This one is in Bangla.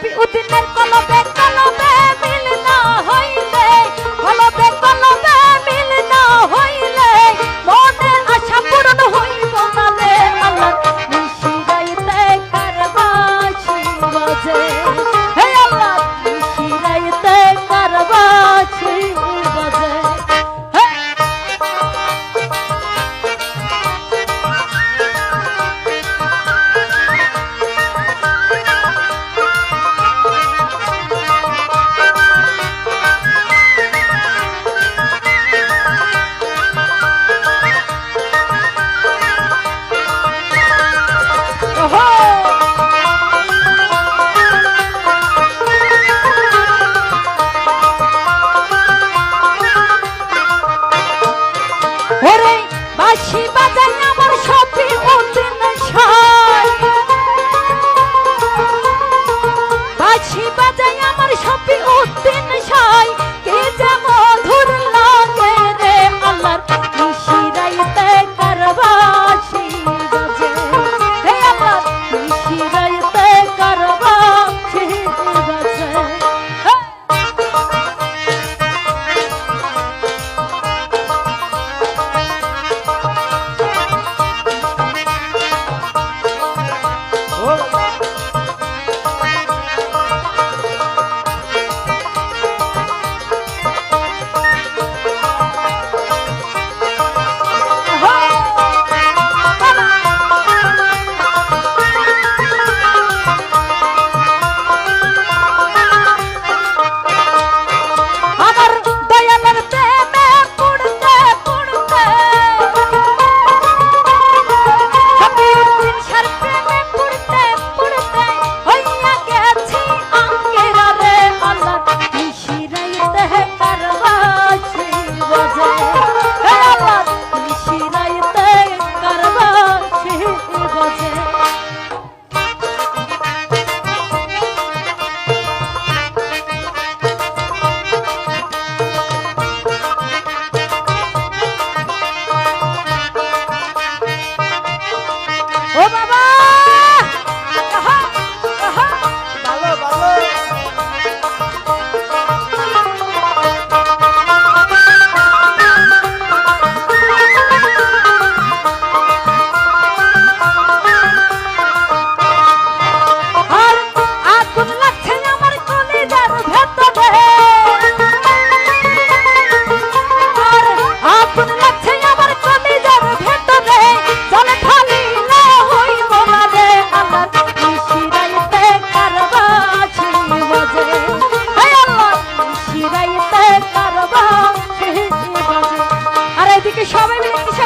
কবি উদ্দিনের কলমের ওরে বাসি বাজাই আমার সবই উদ্দিন সা থেকে সবাই মিলে